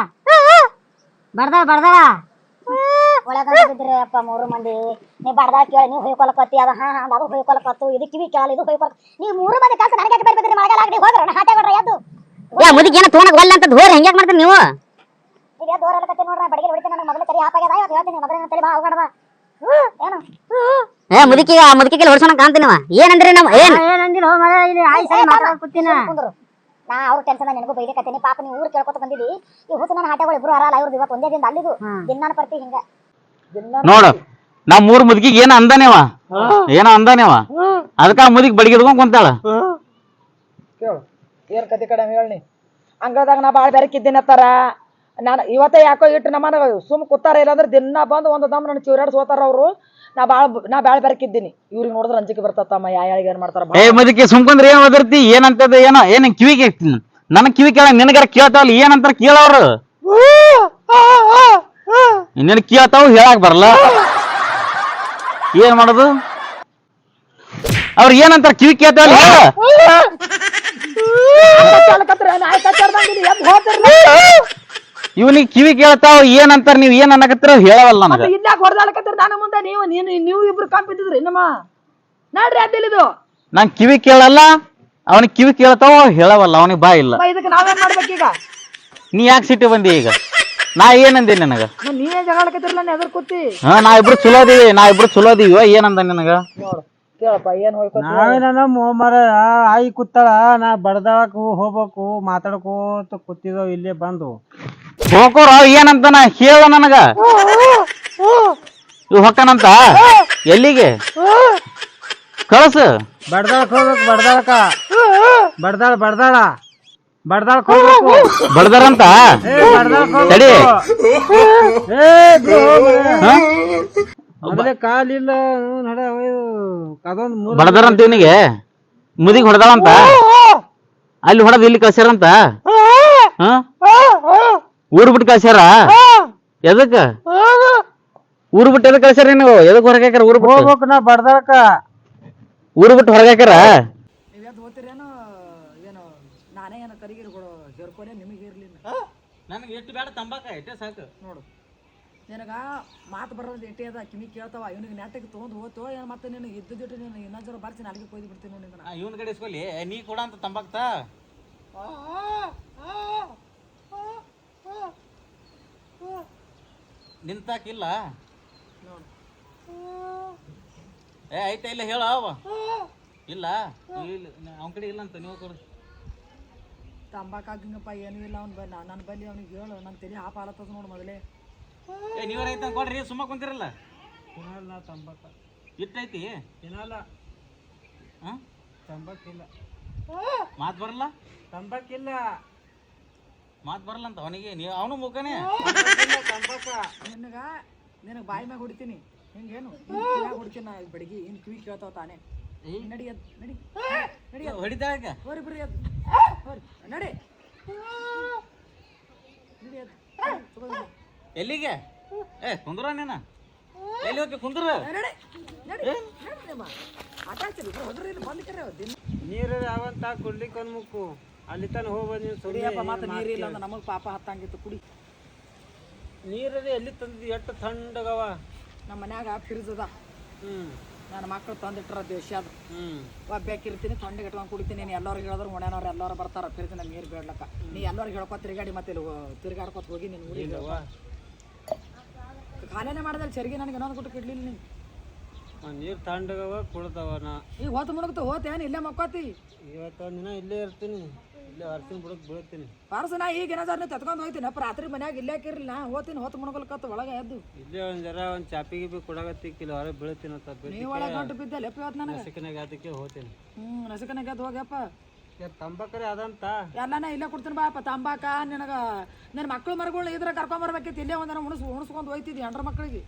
ಬಡ್ದಾಳ ಒಳಗಂತಿದ್ರೆ ಅಪ್ಪ ಮೂರು ಮಂದಿ. ನೀ ಬಡ್ದಾಳ ಕೇಳಿ ನೀವು ಹೊಯ್ಕೊಳಕತ್ತಿ ಅದ ಹಾ ಹಾ ಅದು ಹೊಯ್ಕೊಳಕತ್ತು. ಇದು ಕಿವಿ ಕೇಳ ಇದು ಹೊಯ್ಕೊಳ ನೀವು ಮೂರು ಮಂದಿ ಕೆಲಸ ನನಗೆ ಯಾಕೆ ಬರ್ಬೇಕ್ರಿ ಮಳೆಗಾಲ ಆಗಲಿ ಹೋದ್ರ ಹಾಟೆ ಬಿಡ್ರಿ ಎದ್ದು. ಏ ಮುದಿಗೆ ಏನ ತೊಗೊಂಡ್ ಒಲ್ಲ ಅಂತ ಧೋರ್ ಹೆಂಗ್ಯಾಕ್ ಮಾಡ್ತೀರಿ ನೀವು? ಈಗ ದೂರ ಎಲ್ಲ ಕತ್ತಿ ನೋಡ್ರ ಬಡಗಿ ಹೊಡಿತೀನಿ ನನಗೆ ಮೊದಲು ತಲೆ ಆಪಾಗ್ಯದ ಇವತ್ತು ಹೇಳ್ತೀನಿ ಮೊದಲಿನ ತಲೆ ಬಾ ಹೋಗಡದ. ಏನು? ಏ ಮುದುಕಿಗೆ ಆ ಮುದುಕಿಗೆ ಹೊಡ್ಸೋಣ ಕಾಣ್ತೀನಿ ಏನಂದ್ರೆ ನಾವು? ಏನ್? ಏನಂದಿಲ್ಲ ಮಗ ಇಲ್ಲಿ ಆಯ್ ಸರಿ ಮಾತಾಡಕ್ ಕೂತಿನ. ಕುಂದ್ರು. ನಾ ಅವ್ರ ಟೆನ್ಷನ್ ನಿನಗೂ ಬೈಲಿಕತ್ತೀನಿ ಪಾಪ ನೀವು ಊರು ಕೇಳ್ಕೊತ ಬಂದಿದಿ. ಈ ಹುಟ್ಟು ನನ್ನ ಹಾಟೆಗಳು ಇಬ್ರು ಹರಲ್ಲ ಇವ್ರದ್ದು ಇವತ್ತು ಒಂದೇ ದಿನ ಅಲ್ಲಿದು. ದಿನಾನ ಪರ್ತಿ ಹಿಂಗ. ನೋಡು ನಮ್ಮ ಮೂರ್ ಮುದುಕಿಗೆ ಏನ ಅಂದಾನೇವ ಏನೋ ಅಂದಾನೇವ ಅದಕ್ಕ ಮುದುಕಿ ಬಡಿಗೆ ಹಿಡ್ಕೊಂಡ್ ಕುಂತಾಳ. ಕೇಳು. ಏನ್ ಕತಿ ಕಡೆ ಹೇಳಿ ಹಂಗದಾಗ ನಾ ಬಾಳ ಬೆರಕಿದ್ದೀನಿ ಅತ್ತಾರ. ನಾನು ಇವತ್ತೇ ಯಾಕೋ ಇಟ್ಟು ನಮ್ಮ ಸುಮ್ ಕೂತಾರ ಇಲ್ಲಾಂದ್ರೆ ದಿನ ಬಂದು ಒಂದು ದಮ್ ನನ್ನ ಚೂರಾಡ್ಸ್ ಹೋತಾರ ಅವರು. ನಾ ಬಾಳ ನಾ ಬೇರೆ ಬೆರಕಿದ್ದೀನಿ ಇವ್ರಿಗೆ ನೋಡಿದ್ರೆ ಅಂಜಿಕೆ ಬರ್ತತ್ತಮ್ಮ ಯಾಳಿಗೆ ಏನ್ ಮಾಡ್ತಾರ ಏ ಮದಕ್ಕೆ ಸುಮ್ಕೊಂಡ್ರೆ ಏನ್ ಒದರ್ತಿ ಏನಂತದ ಏನೋ ಏನ್ ಕಿವಿಗೆ ನನ್ನ ಕಿವಿ ಕೇಳ ನಿನಗಾರ ಕೇಳ್ತಾವಲ್ಲ ಏನಂತಾರ ಕೇಳವ್ರು ಇನ್ನೇನ್ ಕೇಳ್ತಾವ ಹೇಳಕ್ ಬರಲ್ಲ ಏನ್ ಮಾಡೋದು ಅವ್ರ ಏನಂತಾರ ಕಿವಿ ಕೇಳ್ತಾವಲ್ಲ ಹೇಳ ಇವನಿಗೆ ಕಿವಿ ಕೇಳ್ತಾವ ಏನಂತಾರ ನೀವ್ ಏನ್ ಅನ್ನಕತ್ತಿರ ಹೇಳವಲ್ಲ ನನಗ. ಇಲ್ಲಾಕ ಹೊಡೆದಾಡಕತ್ತೀರಿ? ನಾನು ಮುಂದೆ ನೀವು ನೀನು ನೀವು ಇಬ್ರು ಕಂಪಿದ್ರಿ ನಮ್ಮ ನೋಡ್ರಿ ಅದಿಲ್ಲಿದು ನಾನ್ ಕಿವಿ ಕೇಳಲ್ಲ ಅವನಿಗೆ ಕಿವಿ ಕೇಳ್ತಾವ ಹೇಳವಲ್ಲ ಅವನಿಗೆ ಬಾ ಇಲ್ಲ. ಇದಕ್ಕೆ ನಾವೇನ್ ಮಾಡ್ಬೇಕೀಗ? ನೀ ಯಾಕೆ ಸಿಟಿ ಬಂದಿ ಈಗ? ನಾ ಏನಂದೆ ನಿನಗ? ನಾನ್ ನೀವೇ ಜಗಾಡಕತ್ತಿರಲ್ಲ ಎದ್ರ ಕೂತಿ. ಹಾ ನಾ ಇಬ್ರು ಚಲೋ ಅದೀವಿ ನಾ ಇಬ್ರು ಚಲೋ ಅದೀವ ಏನಂದ ನಿನಗ? ನೋಡು ಕೇಳಪ್ಪ ಏನ್ ಹೋಯ್ಕೋತ ನಾವೇನ ನಮ್ಮ ಮರ ಆಯಿ ಕೂತಾಳ ನಾ ಬಡ್ದಾಳಕ್ ಹೋಗ್ಬೇಕು ಮಾತಾಡ್ಕೋತ ಕೂತಿದವ್ ಇಲ್ಲೇ ಬಂದು. ಹೋಗೋರ ಏನಂತಾನ? ಹೇಳ ನನಗ. ಇವ್ ಹೊಕ್ಕನಂತ? ಎಲ್ಲಿಗೆ? ಕಳಸ. ಬಡ್ದಾಳಕ್ ಹೋಗ್ಬೇಕು ಬಡ್ದಾಳಕ ಬಡ್ದಾಳ ಬಡ್ದಾಳ. ಬಡ್ದಾಳಕ್ ಹೋಗ್ಬೇಕು. ಬಡ್ದಾರಂತ? ಏ ಬಡ್ದಾಳಕ್ ತಡಿ. ಹೋಗ್ಬೇಕು? ಮೊದಲೇ ಕಾಲಿಲ್ಲ ಹ್ಞೂ ನಡೆ ಒಯ್ದು ಅದೊಂದ್ ಮೂರ್ ಬಡದಾರಂತ ಇವನಿಗೆ? ಮುದಿಗೆ ಹೊಡೆದಾಳಂತ? ಅಲ್ಲಿ ಹೊಡೆದ್ ಇಲ್ಲಿ ಕಳ್ಸ್ಯಾರಂತ? ಹಾ? ಊರ್ ಬಿಟ್ಟು ಕಳ್ಸ್ಯಾರ? ಎದಕ್ಕ? ಊರ್ ಬಿಟ್ಟು ಎದಕ್ ಕಳ್ಸ್ಯಾರ ನೀವು ಎದಕ್ ಹೊರಗಾಕ್ಯಾರ ಊರ್ ಬಿಟ್ಟು? ಹೋಗ್ಬೇಕು ನಾ ಬಡ್ದಾಳಕ ಊರ್ ಬಿಟ್ಟು ಹೊರಗಾಕ್ಯಾರ ನೀವ್ಯಾವ್ದು ಓದ್ತೀರೇನೋ ಏನು ನಾನೇ ಏನೋ ಕರಿಗಿರಿ ಹೇರ್ಕೊನೆ ನಿಮಗೆ ಇರ್ಲಿಲ್ಲ ನನಗೆ ಎಷ್ಟು ಬೇಡ ತಂಬಾಕ ಎಷ್ಟೇ ಸಾಕು. ನೋಡು ನಿನಗ ಮಾತು ಬರೋದು ಎಟ್ಟೆ ಅದ ಕಿವಿ ಕೇಳ್ತಾವ ಇವನಿಗೆ ನೆಟ್ಟಗೆ ತೊಗೊಂಡು ಹೋತೋ ಏನು ಮತ್ತೆ ನಿನಗೆ ಇದ್ದಿದ್ದು ನೀನು ಇನ್ನೊಂದು ಜರ ಬರ್ತೀನಿ ಅಲ್ಲಿಗೆ ಕೊಯ್ದು ಬಿಡ್ತೀನಿ ನೋಡಿ ಇವನ್ ಕಡೆ ಇಸ್ಕೊಲಿ. ನೀ ಕೊಡ ಅಂತ ತಂಬಾಕ್ತ? ನಿಂತಾಕಿಲ್ಲ? ಏ ಐತೆ ಇಲ್ಲ ಹೇಳ ಅವ. ಇಲ್ಲ ಇಲ್ಲ ಅವನ ಕಡೆ ಇಲ್ಲ ಅಂತ ನೀವು ಕೊಡು. ತಂಬಾಕು ಹಾಕಿಂಗಪ್ಪ ಏನೂ ಇಲ್ಲ ಅವ್ನು ಬಲ್ಲ ನನ್ನ ಬಲ್ಲಿ ಅವ್ನಿಗೆ ಹೇಳು ನನ್ನ ತಲೆ ಹಾಪ ಹಾಲತ್ತದ ನೋಡು ಮೊದಲೇ. ಏ ನೀವ್ರ ಐತೆ ಕೊಡ್ರಿ ಸುಮ್ಮ ಕುಂತಿರಲ್ಲ. ತಿನ್ನಲ್ಲ ತಂಬಾಕ. ಇಟ್ಟೈತಿ? ತಿನ್ನಲ್ಲ. ಹಾಂ? ತಂಬಾಕಿಲ್ಲ. ಮಾತ್ ಬರಲ್ಲ ತಂಬಾಕಿಲ್ಲ. ಮಾತ್ ಬರಲ್ಲ ಅಂತ ಅವನಿಗೆ ನೀವು ಅವನು ಮುಖನೇ ನಿನಗ ನಿನಗೆ ಬಾಯಿ ಮ್ಯಾಗ ಹೊಡಿತೀನಿ. ಹಿಂಗೇನು ಹೊಡಿತೀನಿ ನಾ ಬೆಳಗ್ಗೆ ಇನ್ನು ಕಿವಿ ಕೇಳ್ತಾವ ತಾನೇ. ನಡಿ ಎದ್ ನಡಿ. ನಡಿ ಎದ್. ಹೊಡಿತಾಗ ಹೋರಿ ಬರ್ರಿ ಎದ್. ಹೋರಿ. ನಡಿ. ನಡಿ ಎದ್. ಎಲ್ಲಿಗೆ? ಏ ಕುಂದ್ರ ನೀನ? ಎಲ್ಲಿ ಹೋಗಿ ಕುಂದ್ರ? ನಡಿ. ನಿಮ್ಮ. ಆಟ ಹೊಡ್ರಿ ಬಂದ್ಕರೆ ದಿನ. ನೀರು ಯಾವಂತ ಕುಡ್ಲಿಕ್ಕೆ ಒಂದ್ ಮುಕ್ಕು. ಅಲ್ಲಿ ತನ ಹೋಗ್ ನೀವು ಕುಡಿಯಪ್ಪ ಮತ್ತೆ ನೀರಿಲ್ಲ ಅಂದ್ರೆ ನಮಗೆ ಪಾಪ ಹತ್ತಂಗಿತ್ತು ಕುಡಿ. ನೀರು ಎಲ್ಲಿ ತಂದಿದ್ದು? ಎಷ್ಟು ಥಂಡಗವ ನಮ್ಮ ಮನ್ಯಾಗ ಫ್ರಿಜ್ ಅದ. ಹ್ಞೂ ನನ್ನ ಮಕ್ಕಳು ತಂದಿಟ್ರ ದೇಶ ಅದು. ಒಬ್ಬೇಕಿರ್ತೀನಿ ತೊಂಡೆ ಇಟ್ಕೊಂಡು ಕುಡಿತೀನಿ. ನೀನು ಎಲ್ಲರಿಗೆ ಹೇಳಿದ್ರು ಒಣನವ್ರು ಎಲ್ಲರೂ ಬರ್ತಾರ ಫ್ರಿಜ್ನ ನೀರು ಬೇಡ್ಲಕ್ಕ ನೀ ಎಲ್ಲರಿಗೆ ಹೇಳ್ಕೊ ತಿರುಗಾಡಿ ಮತ್ತೆ ಇಲ್ಲಿ ತಿರುಗಾಡ್ಕೊತ ಹೋಗಿ ನೀನು ಊರಿಗೆ ಖಾಲಿನೇ ಮಾಡ್ದಲ್ಲಿ ಚರಿಗೆ ನನಗೆ ಇನ್ನೊಂದು ಕೊಟ್ಟು ಕಿಡ್ಲಿಲ್ಲ ನೀನು. ನೀರು ತಣ್ಣಗವ ಕುಡ್ದವ ನಾ. ಈಗ ಹೋತ ಮುಳುಗ್ತು ಹೋತೇನು ಇಲ್ಲೇ ಮಕ್ಕೋತಿ? ಇವತ್ತು ದಿನ ಇಲ್ಲೇ ಇರ್ತೀನಿ. ಪಾರ್ಸ ನಾ ಈಗ ಏನಾದ್ರು ತೆತ್ಕೊಂಡು ಹೋಗ್ತೀನಿ. ಅಪ್ಪ ರಾತ್ರಿ ಮನ್ಯಾಗ ಇಲ್ಲೇ ಹಾಕಿರ್ಲಿ ನಾ. ಹೋತೀನಿ ಹೊತ್ತು ಮುಣಗಲ್ಕತ್ತು ಒಳಗೆ ಎದ್ದು. ಇಲ್ಲೇ ಒಂದ್ ಜರ ಒಂದ್ ಚಾಪಿಗೆ ಬಿ ಕೊಡಗತ್ತಿಕ್ಕಿಲ್ಲ ಹೊರಗೆ ಬೀಳ್ತೀನಿ ಅಂತ ನೀ ಒಳಗೆ ಗಂಟು ಬಿದ್ದೆ ಲೆಪ್ಪ ಇವತ್ತು ನನಗೆ? ನಸಿಕನಾಗ ಅದಕ್ಕೆ ಹೋಗ್ತೀನಿ. ಹ್ಞೂ ನಸಕನಾಗ ಎದ್ದು ಹೋಗ್ಯಪ್ಪ ತಂಬಾಕರೆ ಅದಂತ? ಎಲ್ಲಾನ ಇಲ್ಲೇ ಕೊಡ್ತೀನಿ ಬಾಪ ತಂಬಾಕ ನಿನಗ ನನ್ನ ಮಕ್ಳು ಮರಗಳು ಇದ್ರ ಕರ್ಕೊಂಬರ್ಬೇಕಿತ್ತು ಇಲ್ಲೇ ಒಂದನ ಉಣಸ್ ಉಣಸ್ಕೊಂಡು ಹೋಯ್ತಿದ್ದಿ ಹೆಂಡ್ರ ಮಕ್ಕಳಿಗೆ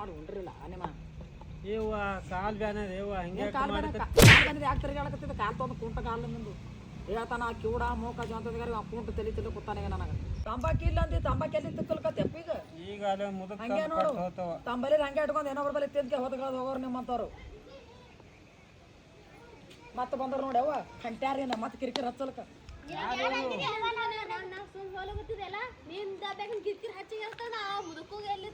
ಮಾಡಿ ಉಂಡ್ರಿಲ್ಲ ನಿಮ್ಮ ಇವ ಕಾಲ್ ಬ್ಯಾನ ಇವ ಹಂಗೆ ಕಾಲ್ ಯಾಕೆ ತಿರುಗಾಡಕತ್ತಿದ್ದ ಕಾಲ್ ತೊಂದು ಕುಂಟ ಕಾಲ್ ಮುಂದೆ ಹೇಳ್ತಾನ ಆ ಕಿವುಡ ಮೂಕ ಆ ಕುಂಟ ತಲೆ ತಲೆ ಕೂತಾನೆ ನನಗೆ. ತಂಬಾಕಿ ಇಲ್ಲ ಅಂದಿ ತಂಬಾಕಿ ಎಲ್ಲಿ ತಿಕ್ಕಲ್ಕತ್ತೆಪ್ಪ ಈಗ? ಈಗ ಅಲ್ಲೇ ಮುದುಕ್ ಹಂಗೆ ನೋಡು. ತಂಬಲ್ಲಿ ಹಂಗೆ ಇಟ್ಕೊಂಡು ಏನೋ ಬರಬಲ್ಲಿ ತಿಂದ್ಕೆ ಹೊತ್ಕೊಳ್ಳೋದು ಹೋಗೋರು ನಿಮ್ಮಂತವ್ರು. ಮತ್ತೆ ಬಂದ್ರು ನೋಡಿ ಅವ್ವ ಕಂಟ್ಯಾರೇನ ಮತ್ತೆ ಕಿರಿಕಿರಿ ಹಚ್ಚಲ್ಕ. ನಿಂದ ಕಿರ್ಕಿರ್ ಹಚ್ಚಿಗೆ ಇರ್ತಾನ ಆ ಮುದುಕುಗೆ ಎಲ್ಲಿ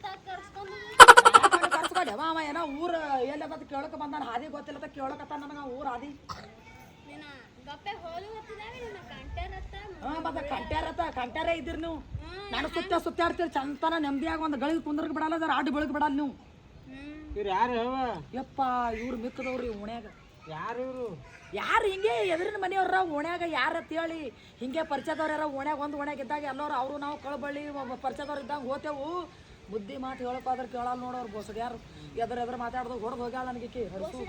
ಅವ ಅವ ಏನೋ ಊರ ಎಲ್ಲ ಕೇಳಕ್ಕೆ ಕೇಳಕ ಬಂದಾನ ಹಾದಿ ಗೊತ್ತಿಲ್ಲ ಅಂತ ಕೇಳಕತ್ತಾನ ನನಗೆ ಊರ ಹಾದಿ. ಹಾ ಮತ್ತೆ ಕಂಟ್ಯಾರತ್ತ ಕಂಟ್ಯಾರೇ ಇದ್ದೀರಿ ನೀವು. ನಾನು ಸುತ್ತ ಸುತ್ತಾಡ್ತೀರಿ ಚಂತನ ನೆಮ್ಮದಿಯಾಗ ಒಂದು ಗಳಿಗೆ ಕುಂದ್ರಕ್ ಬಿಡಲ್ಲ ಅದರ ಆಡು ಬೆಳಗ್ಗೆ ಬಿಡಲ್ಲ ನೀವು. ಇವ್ರು ಯಾರು ಹೇಳ ಯಪ್ಪ ಇವ್ರು ಮಿಕ್ಕದವ್ರಿ ಓಣ್ಯಾಗ. ಯಾರು ಇವರು? ಯಾರು ಹಿಂಗೆ ಎದುರಿನ ಮನೆಯವ್ರ ಓಣ್ಯಾಗ ಯಾರ ಹೇಳಿ ಹಿಂಗೆ ಪರಿಚಯದವ್ರು ಯಾರ ಓಣ್ಯಾಗ ಒಂದು ಓಣ್ಯಾಗ ಇದ್ದಾಗ ಎಲ್ಲರೂ ಅವರು ನಾವು ಕಳಬಳ್ಳಿ ಒಬ್ಬ ಪರಿಚಯದವ್ರು ಇದ್ದಾಗ ಹೋತೇವು. ಬುದ್ಧಿ ಮಾತು ಹೇಳಕ್ಕಾದ್ರೆ ಕೇಳಲ್ಲ ನೋಡೋರು ಬೋಸಡ್ ಯಾರು ಎದ್ರ ಎದ್ರ ಮಾತಾಡ್ದು ಹೊಡೆದು ಹೋಗ್ಯಾಳ ನನಗೆ ಹೊಡ್ಸು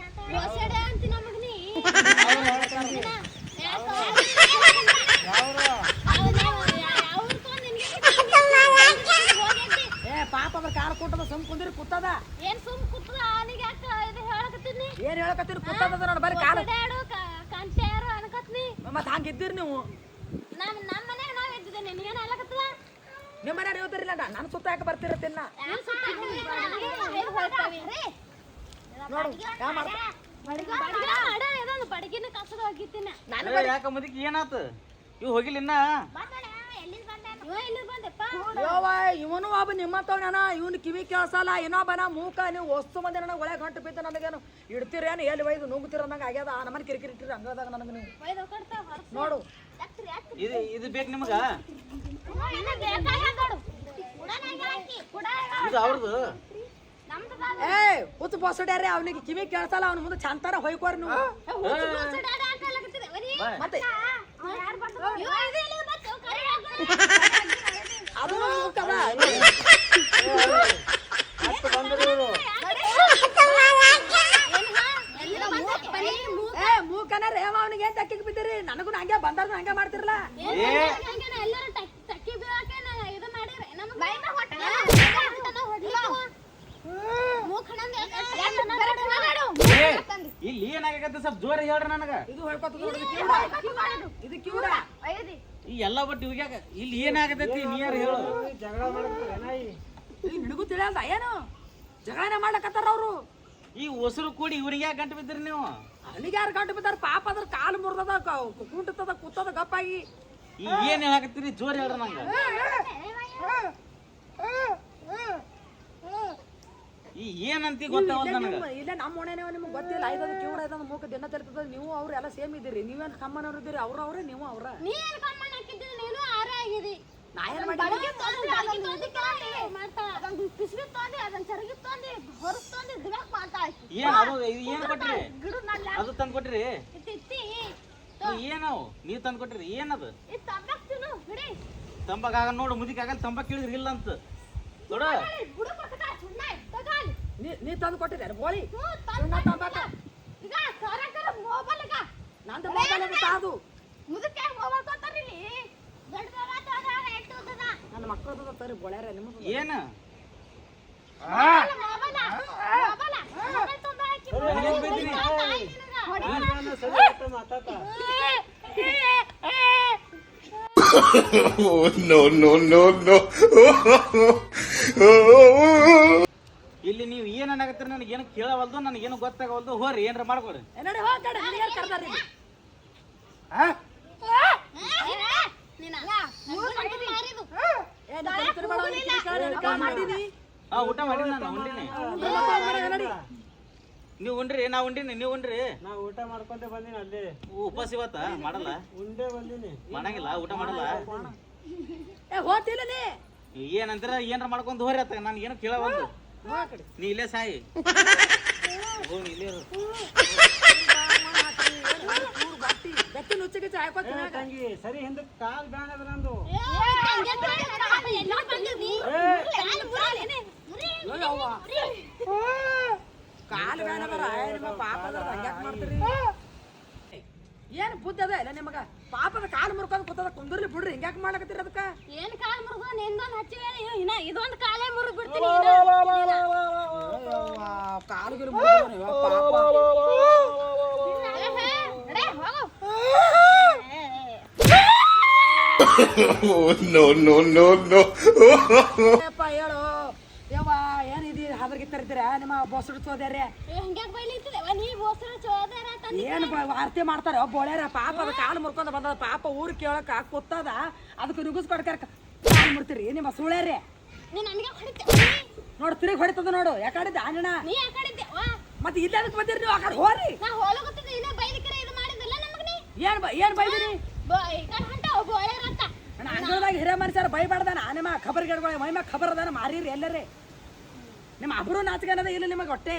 ಏ ಪಾಪ ಅದ್ರ ಕಾರ್ ಕೊಟ್ಟದ ಸುಮ್ ಕುಂದಿರಿ ಕುತ್ತದ ಏನ್ ಸುಮ್ ಕುತ್ತದ ಅವನಿಗೆ ಯಾಕ ಇದು ಹೇಳಕತ್ತೀನಿ? ಏನ್ ಹೇಳಕತ್ತೀರಿ? ಕುತ್ತದ ನೋಡಿ ಬರೀ ಓಡಾಡು ಕಂಟ್ಯಾರು ಅನ್ಕತ್ನಿ? ಮತ್ತೆ ಹಂಗೆ ಇದ್ದೀರಿ ನೀವು. ನಮ್ಮ ನಮ್ಮ ನಾವು ನಾವ್ ಇದ್ದಿದ್ದೆ ನಿನಗೇನ್ ಹೇಳಕತ್ತದ? ನಿಮ್ಮ ಮನೆ ಇರ್ತಿರಿಲ್ಲ ನಾನು ಸುತ್ತ ನೋಡು ಯಾ ಮಾಡ್ತಾ ಕಸದ ಹೋಗಿತ್ತೀನಿ ಯಾಕ ಮುದುಕಿ ಏನಾತು ಇವ್ ಹೋಗಿಲ್ಲ ಇನ್ನ ಇವ ಇಲ್ಲಿ ಬಂದೆಪ್ಪ ಯವ್ವ ಇವನು ಒಬ್ಬ ನಿಮ್ಮಂತವನ ಇವನು ಕಿವಿ ಕೇಳಿಸಲ್ಲ ಇನ್ನೊಬ್ಬನ ಮೂಕ ನೀವು ವಸ್ತು ಮಂದಿ ನನಗೆ ಒಳಗೆ ಹೊಂಟು ಬಿದ್ದು ನನಗೇನು ಇಡ್ತೀರೇನು ಎಲ್ಲಿ ಒಯ್ದು ನುಂಗ್ತಿರೋ ಅನ್ನಂಗೆ ಆಗ್ಯದ ಆ ನಮ್ಮನೆ ಕಿರಿಕಿರಿ ಇಟ್ಟಿರಿ ಹಂಗದಾಗ ನನಗೆ ನೀವು ನೋಡು ಇದು ಇದು ಬೇಕು ನಿಮಗ? ಇದು ಅವ್ರದ್ದು ಏ ಹುತ್ತು ಬೊಸಡ್ಯಾರೆ ಅವನಿಗೆ ಕಿವಿ ಕೇಳಿಸಲ್ಲ ಅವನ ಮುಂದೆ ಚಂತಾನ ಹೊಯ್ಕೋರಿ ನೀವು. ಮತ್ತೆ? ಅದು ಮೂಕನ ರೇವ ಅವನಿಗೆ ಏನ್ ತಕ್ಕಿಗೆ ಬಿದ್ದೀರಿ? ನನಗೂ ಹಂಗೆ ಬಂದಾರ ಹಂಗೆ ಮಾಡ್ತಿರಲ್ಲ? ಎಲ್ಲರೂ ತಕ್ಕಿ ಬೀಳಾಕೆ ಇದು ಮಾಡಿರಿ ನಮ್ಗೆ ಬಾಯಿ ಏ, ಇಲ್ಲಿ ಏನಾಗತ್ತೆ ಸ್ವಲ್ಪ ಜೋರ ಹೇಳ್ರಿ ನನಗ. ಇದು ಹೇಳ್ಕೊತ ಇದು ಈ ಎಲ್ಲ ಬಟ್ ಇವಾಗ ಇಲ್ಲಿ ಏನಾಗತೈತಿ ನೀರ್ ಹೇಳು. ಜಗಳ ಮಾಡ್ತಾರೆ ನಿನಗೂ ತಿಳಿಯಲ್ಲ ಏನು? ಜಗಳನೇ ಮಾಡ್ಲಕತ್ತಾರ ಅವರು? ಈ ಹೊಸರು ಕೂಡಿ ಇವ್ರಿಗೆ ಯಾಕೆ ಗಂಟು ಬಿದ್ದಿರಿ ನೀವು? ಅಲ್ಲಿಗೆ ಯಾರು ಗಂಟು ಬಿದ್ದಾರ? ಪಾಪ ಅದ್ರ ಕಾಲು ಮುರಿದದ ಕುಂಟದ ಕುತ್ತದ ಗಪ್ಪಾಗಿ. ಈ ಏನ್ ಹೇಳಕತ್ತೀರಿ? ಜೋರ್ ಹೇಳ್ರಿ ನಂಗ. ಈ ಏನಂತಿ ನನಗ? ಇಲ್ಲ ನಮ್ಮ ಓಣೆನೇ ನಿಮ್ಗೆ ಗೊತ್ತಿಲ್ಲ. ಐದದ ಕಿವುಡ ಐದದ ಮೂಕ ದಿನ ತರ್ತದ ನೀವು ಅವ್ರು ಎಲ್ಲ ಸೇಮ್ ಇದ್ದೀರಿ. ನೀವೇನು ಕಮ್ಮನವ್ರು ಇದ್ದೀರಿ? ಅವ್ರ ಅವ್ರೆ ನೀವು ಅವ್ರ. ನೀನ್ ಕಮ್ಮನ್ ಹಾಕಿದ್ದು ನೀನು ಆರೇ ಆಗಿದಿ. ಅದು? ಇದು ಏನ್ ಕೊಟ್ರಿ? ಅದು ತಂದ್ ಕೊಟ್ರಿ. ಏನವು ನೀವ್ ತಂದ್ ಕೊಟ್ರಿ ಏನದು? ತಂಬಾಕ್ ಆಗ ನೋಡು ಮುದಿಕ್ ಆಗಲ್ಲ ತಂಬಾಕ್ ಕೇಳಿದ್ರಿ ಇಲ್ಲ ಅಂತ ನೋಡು ನೀ ನೀ ತಂದು ಕೊಟ್ಟಿದ್ದಾರೆ ಬೋಳಿ ತಂಬಾಕ. ನಂದು ಮೊಬೈಲ್ ಅದು ಮುದಕ್ಕೆ ಮೊಬೈಲ್ ಕೊಡ್ತಾರ ನನ್ನ ಮಕ್ಕಳದ ತರಿ ಬೋಳ್ಯಾರ ನಿಮಗೆ ಏನು. ಇಲ್ಲಿ ನೀವು ಏನ್ ಅನ್ನಕತ್ತೀರಿ ನನಗೆ ಏನು ಕೇಳವಲ್ದು ನನಗೇನು ಗೊತ್ತಾಗವಲ್ದು ಹೋರಿ ಏನ್ರ ಮಾಡ್ಕೊಡ್ರಿ. ನೋಡಿ ಹೋಗ್ತಾಡ ಯಾರು ಕರ್ದಾರ ಇಲ್ಲಿ ನೀನ ಮೂರು ಗಂಟೆ ಮಾರಿದು ಏ ನಾ ಕರಿತಿರ್ ಬೇಡ, ಅವ್ನಿಗೆ ಕಿವಿ ಕೇಳಿ ಏನಕ್ಕೆ ಮಾಡೀನಿ? ಹಾ ಊಟ ಮಾಡಿ ನಾನು ಉಂಡಿನಿ. ನೀವು ಉಂಡ್ರಿ ನಾ ಉಂಡಿನಿ ನೀವು ಉಂಡ್ರಿ. ನಾ ಊಟ ಮಾಡ್ಕೊಂಡೆ ಬಂದಿನಿ ಅಲ್ಲಿ. ಉಪವಾಸ ಇವತ್ತ? ಮಾಡಲ್ಲ? ಉಂಡೆ ಬಂದಿನಿ. ಮಾಡಂಗಿಲ್ಲ ಊಟ ಮಾಡಲ್ಲ? ಏ ಹೋತಿಲ್ಲ ನೀ. ಏನಂತೀರ ಏನಾರ ಮಾಡ್ಕೊಂಡ್ ಹೋರಿ ಅತ್ತ ನಾನು ಏನು ಕೇಳವಲ್ದು. ನೀ ಇಲ್ಲೇ ಸಾಯಿ. ಹೋಗ್ ಇಲ್ಲೇ ಹುಚ್ಚಿಗೆ ಹಾಕೋತೀನಿ ಏ ತಂಗಿ ಸರಿ ಹಿಂದಕ್ಕೆ ಕಾಲ್ ಬ್ಯಾನ್ ಅದ ನಂದು. ಕಾಲು ನಿಮ್ಮ ಪಾಪ ಅದ ಹಂಗ್ಯಾಕ್ ಮಾಡ್ತೀರಿ? ಏನು ಬುದ್ಧಿ ಅದ ಇಲ್ಲ ನಿಮಗ? ಪಾಪದ ಕಾಲು ಮುರ್ಕೊಂಡ್ ಕೂತದ ಕುಂದ್ರಲಿ ಬಿಡ್ರಿ ಹಿಂಗ್ಯಾಕ್ ಮಾಡ್ಲಕತ್ತೀರಿ ಅದಕ್ಕ? ಏನ್ ಕಾಲ್ ಮುರಿದು ನಿಂದೊಂದ್ ಹಚ್ಚಿ ಇನ್ನ ಇದೊಂದ್ ಕಾಲೇ ಮುರಿದ್ ಬಿಡ್ತೀನಿ ಯವ್ವ, ಪಾಪ? Oh, no, no, no, no. ಅಪ್ಪ ಹೇಳು. ಯವ್ವ ಏನಿದಿ ಹದ್ರಗಿ ತರ್ತೀರ ನಿಮ್ಮ ನೀ ಬೋಸರ ಚೋದರ ತಂದಿ. ಏನು ವಾರ್ತೆ ಮಾಡ್ತಾರ? ಬೋಳ್ಯಾರ ಪಾಪ ಅದ ಕಾಲು ಮುರ್ಕೊಂಡ್ ಬಂದದ. ಪಾಪ ಊರು ಕೇಳಕ ಕೂತದ. ಅದಕ್ಕೆ ನುಗ್ಗಿಸ್ ಕೊಡ್ಕಾರ ಕಾಲು ಮುರ್ತೀರಿ. ನಿಮ್ಮ ಸುಳ್ಯಾರೆ ನೀ ನನ್ಗೆ ಹೊಡಿತೆ. ನೋಡು ತಿರುಗಿ ಹೊಡಿತದ ನೋಡು. ಯಾಕಡೆ ದಾನಣ ನೀ ಮತ್ತೆ ಇಲ್ಲ ಅದಕ್ಕೆ ಬಂದಿರಿ ನೀವು? ಆ ಕಡೆ ಹೋರಿ ನಾ ಹೋಲಗುತ್ತಿದ್ದೆ, ಇನ್ನೇ ಬೈಲಿಕ್ಕಿರ ಇದು ಮಾಡಿದಿಲ್ಲ ನಮಗ್ ನೀ? ಏನ್ ಏನ್ ಬೈದಿರಿ? ಅಂಗಳದಾಗ ಹಿರೇ ಮನುಷ್ಯರು ಬೈಬಾರ್ದಾನ? ನಿಮ್ಮ ಖಬರ್ ಗಿಡಗಳ ಮೈ ಮ್ಯಾಗ ಖಬರ್ ಅದಾನ? ಮಾರೀರಿ ಎಲ್ಲರೇ. ನಿಮ್ಮ ಅಬ್ರು ನಾಚಿಕೆ ಅನ್ನೋದೇ ಇಲ್ಲ ನಿಮಗೆ ಹೊಟ್ಟೆ.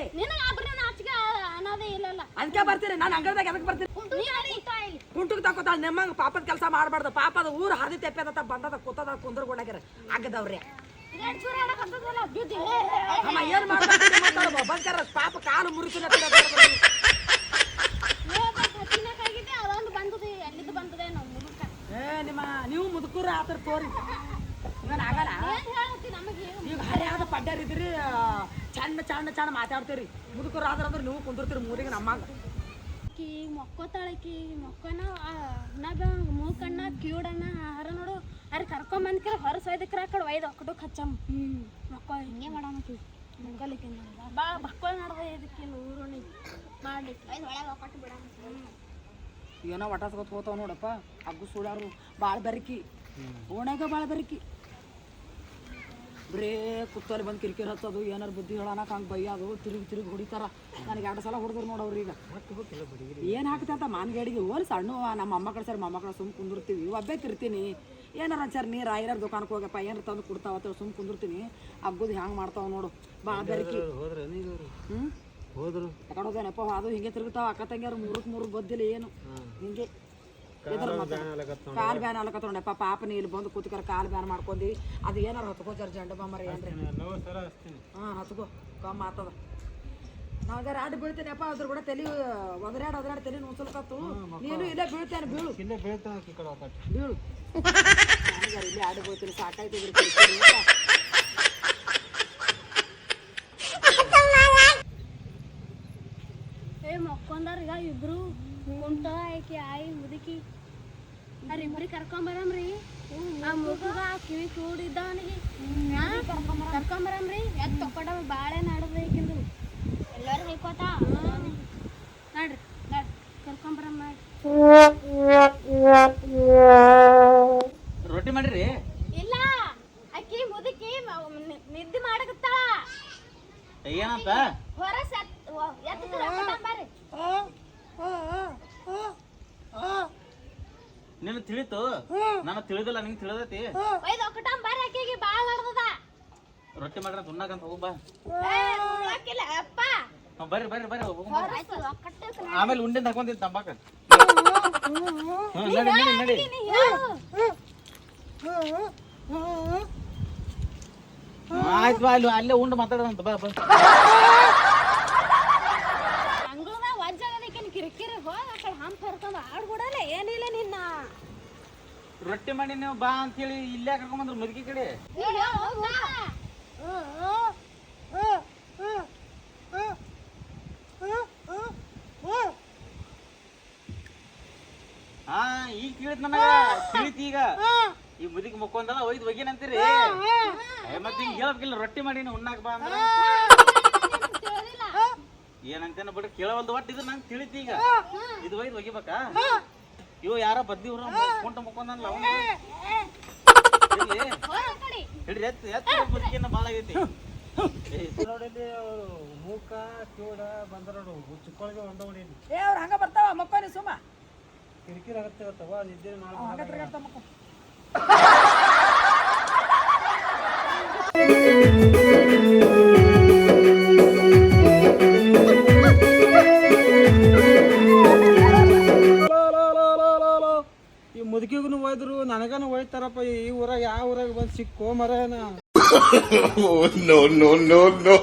ಅದಕ್ಕೆ ಬರ್ತೀರಿ ನಾನು ಅಂಗಳದಾಗ ಎದಕ್ಕೆ ಬರ್ತೀನಿ? ಕುಂಟುಗ್ ನಿಮ್ಮ ತಕೋತಾಳ ನಿಮ್ಮಂಗ ಪಾಪದ ಕೆಲಸ ಮಾಡಬಾರ್ದು. ಪಾಪದ ಊರು ಹಾದಿ ತೆಪ್ಪದ ಬಂದದ ಕೂತದ ಆಗದವ್ರೆ. ಆಡಕ್ ಹತ್ತದಲ್ಲ, ಬಿದ್ದಿ. ಅಮ್ಮ ಏನ್ ಮಾಡ್ತಾರೆ ಪಾಪ ಕಾಲು ಮುರಿಕಿನ ಏ, ಬಸ್ ಹತ್ತಿನಕ್ಕಾಗಿದೆ, ಅದೊಂದು ಬಂದದೆ, ಎಲ್ಲಿದ್ದು ಬಂದದೆ ನಾವು ಮುದುಕ. ಏ ನಿಮ್ಮ ನೀವು ಮುದುಕರ ಆತರ ತೋರಿ. ಇವನ್ ಆಗಲ್ಲ. ಏನ್ ಹೇಳತ್ತಿ ನಮಗೆ? ನೀವು ಹರಿಯಾದ ಪಡ್ಯಾರ ಇದ್ರಿ ಚಂದ ಚಂದ ಚಂದ ಮಾತಾಡ್ತೀರಿ. ಮುದುಕರು ಆದ್ರ ಅಂದ್ರೆ ನೀವು ಕುಂದಿರ್ತೀರಿ ಮೂರಿಗೆ ನಮ್ಮಂಗ. ಆಕಿ ಮೊಕ್ಕೋತಾಳಕಿ ಮೊಕ್ಕೋನ ನಬ ಮೂಕಣ್ಣ ಕ್ಯೂಡಣ್ಣ ಹರ ನೋಡು. ಅರೆ ಕರ್ಕೊಂಬಂದ್ ಕೆಲ ಹೊರ ಸೈದಕ್ರ ಆ ಕಡೆ ಒಯ್ದು ಒಕ್ಕಡು ಹಚ್ಚಮ್ ಹ್ಮ್. ಮಕ್ಕೋ ಹಿಂಗೆ ಮಾಡಾಮತಿ ಮಂಗಲಿಕ್ಕೆ ಬಾ ಮಕ್ಕಳು ನಡ್ದ ಇದಕ್ಕೆ ಊರುಣಿ ಮಾಡ್ಲಿಕ್ಕೆ ಒಳಗೆ ಒಕ್ಕಟ್ಟು ಬಿಡಾಮ ಏನೋ ಒಟ್ಟಾಸ್ಕೊತ ಹೋತಾವ ನೋಡಪ್ಪ. ಅಗ್ಗು ಸುಡಾರು ಭಾಳ ಬರಕಿ. ಓಣ್ಯಾಗ ಭಾಳ ಬರಕಿ. ಬರೇ ಕುತ್ತಲ್ಲಿ ಬಂದು ಕಿರಿಕಿರಿ ಹಚ್ಚೋದು ಏನಾರು ಬುದ್ಧಿ ಹೇಳೋಣಕ್ಕೆ ಹಂಗೆ ಬೈಯೋದು ತಿರುಗಿ ತಿರುಗಿ ಹೊಡಿತಾರ. ನನಗೆ ಎರಡು ಸಲ ಹೊಡೆದ್ರು ನೋಡವ್ರು ಈಗ. ಏನು ಹಾಕ್ತೆ ಅಂತ ಮಾನ್ಗೇಡಿಗೆ ಹೋಲ್ ಸಣ್ಣ ನಮ್ಮ ಮೊಮ್ಮಕ್ಕಳು ಸರ್ ಮೊಮ್ಮಕ್ಕಳು ಸುಮ್ಮ ಕುಂದಿರ್ತೀವಿ. ಒಬ್ಬೇ ತಿರ್ತೀನಿ. ಏನಾರ ಸರ್ ನೀರು ಐರಾರು ದುಕಾನಕ್ಕೆ ಹೋಗಪ್ಪ ಏನಾರು ತಂದು ಕೊಡ್ತಾವ ಸುಮ್ಮ ಕುಂದಿರ್ತೀನಿ. ಅಗ್ಗುದು ಹ್ಯಾಂಗೆ ಮಾಡ್ತಾವ ನೋಡು. ಭಾಳ ಬೆರಕಿ. ಹ್ಞೂ ಹೋದ್ರು? ಯಾಕಡೆ ಹೋದೇನಪ್ಪ ಅದು ಹಿಂಗೆ ತಿರುಗ್ತಾವ ಅಕ್ಕ ತಂಗಿಯರು ಮೂರಕ್ಕೆ ಮೂರು ಬದ್ದಿಲ್ಲ ಏನು? ಹಿಂಗೆ ಕಾಲ್ ಬ್ಯಾನ್ ಅಲ್ಲಕತ್ತೊಂಡಪ್ಪ ಪಾಪನಿ ಇಲ್ಲಿ ಬಂದು ಕೂತ್ಕರ ಕಾಲ್ ಬ್ಯಾನ್ ಮಾಡ್ಕೊಂಡಿ. ಅದು ಏನಾರ ಹತ್ಕೋ ಜರ ಜಂಡ ಬಾಮರ ಏನ್ರಿ? ಹಾಂ ಹತ್ಕೋ. ಕಮ್ಮ ಆತದ. ನಾವು ಜರ ಬೀಳ್ತೇನೆಪ್ಪ ಅದ್ರ ಕೂಡ ತಲೆ ಒದರಾಡ್ ಒದರಾಡ್ ತಲೆ ನುಸಲ್ಕತ್ತು. ನೀನು ಇಲ್ಲೇ ಬೀಳ್ತೇನೆ ಬೀಳು. ಇಲ್ಲೇ ಬೀಳ್ತಾನೆ. ಬೀಳು. ಇಲ್ಲಿ ಆಡಿ ಬೀಳ್ತೀನಿ ಸಾಕಾಯ್ತು ಇದ್ರ ಕಿರಿಕಿರಿ ಅಂತ. ಏ ಮಕ್ಕೊಂದಾರ ಈಗ ಇಬ್ರು ಕುಂಟ ಆಕಿ ಆಯಿ ಮುದುಕಿ. ಅವ್ರ ಇಬ್ರಿಗೆ ಕರ್ಕೊಂಬರಮ್ರಿ ಆ ಮುಗುಗ ಕಿವಿ ಕೂಡಿದ್ದವನಿಗೆ ಕರ್ಕೊಂಬರಮ್ರಿ ಎತ್ ತಕ್ಕೊಂಡ ಬಾಳೆ ನಾಡಬೇಕಿಂದು. ಎಲ್ಲರೂ ಹೇಳ್ಕೋತ. ನಡ್ರಿ ನಡ್ರಿ ಕರ್ಕೊಂಬರಮ್ಮ ರೊಟ್ಟಿ ಮಾಡ್ರಿ? ಇಲ್ಲ ಅಕ್ಕಿ ಮುದುಕಿ ನಿದ್ದೆ ಮಾಡಕತ್ತಾಳ. ಏನಂತ? ಹೊರ ಸತ್ ಎತ್ತ ನಿನ್ನ ತಿಳಿತು ನಾನು ತಿಳಿದಿಲ್ಲ ನಿಂಗೆ ತಿಳಿದೈತಿ ಒಯ್ದು ಒಕ್ಕಟ ಬರ್ರಿ ಅಕ್ಕಿಗೆ ಬಾಳ ನಡ್ದದ ರೊಟ್ಟಿ ಮಾಡ್ರ ಹಾಕಿಲ್ಲ ಅಪ್ಪ ಹ್ಮ್, ಬರ್ರಿ ಬರ್ರಿ ಬರ್ರಿ ಆಮೇಲೆ ಉಂಡಿಂದ ಹಾಕೊಂತೀನಿ ತಂಬಾಕ ಹ್ಮ್ ನಡಿ ನಡಿ ನಡಿ. ಆಯ್ತು ಬಾ ಅಲ್ಲಿ ಅಲ್ಲೇ ಉಂಡು ಮಾತಾಡೋದಂತ ಬಾ ಬಾ ಅಂಗಳದ ವಜ್ಜಾಗದಕ್ಕಿನ ಕಿರಿಕಿರಿ ಹೋಗ ಆ ಕಡೆ ಹಂಪ್ ಹರ್ಕೊಂಡು ಆಡ್ಬಿಡಲ್ಲ ಏನಿಲ್ಲ ನಿನ್ನ. ರೊಟ್ಟಿ ಮಾಡಿ ನೀವು ಬಾ ಅಂತ ಹೇಳಿ ಇಲ್ಲೇ ಕರ್ಕೊಂಡ್ಬಂದ್ರು ಮುದುಕಿ ಕಡೆ. ಹಾ ಈಗ ತಿಳಿತ್ ನನಗ ತಿಳಿತ್ ಈಗ. ಈ ಮುದುಕಿ ಮುಕ್ಕೊಂದಲ್ಲ ಒಯ್ದು ಒಗಿನಂತೀರಿ ಮತ್ತೆ ಹಿಂಗ್ ಹೇಳ್ಬೇಕಿಲ್ಲ ರೊಟ್ಟಿ ಮಾಡೀನಿ ಉಣ್ಣಾಕ ಬಾ ಅಂದ್ರೆ. ಏನಂತೇನ ಬಿಡ್ರಿ ಕೇಳವಲ್ದು ಒಟ್ಟು ಇದು ನಂಗೆ ತಿಳಿತಿ ಈಗ. ಇದು ಒಯ್ದು ಒಗಿಬೇಕಾ? ಇವ ಯಾರ ಬದ್ದಿ ಊರ ಕುಂಟ ಮುಕ್ಕೊಂದಲ್ಲ ಅವನು. ಹಿಡ್ರಿ ಎತ್ತು ಎತ್ತು ಬದುಕಿನ ಭಾಳ ಆಗೈತಿ. ಏ, ನೋಡಿಲ್ಲಿ ಅವ್ರು ಮೂಕ ಚೂಡ ಬಂದ್ರ ನೋಡು ಚಿಕ್ಕೊಳಗೆ ಒಂದ ಹೊಡೀನಿ ಏ ಅವ್ರು ಹಂಗ ಬರ್ತಾವ ಮಕ್ಕೋನಿ ಸುಮ್ಮ. ಕಿರಿಕಿರಿ ಆಗತ್ತೆ ಬರ್ತಾವ ನಿದ್ದೆ ಮಾಡ್ಕೊಂಡು ಮುದುಕಿಗೂ ನನಗನ ಹೋಯ್ತಾರಪ್ಪ ಈ ಊರಾಗ ಯಾವ ಊರಾಗ ಬಂದ್ ಸಿಕ್ಕೋ ಮರೇನ ನೋ ನೋ ನೋ ನೋ.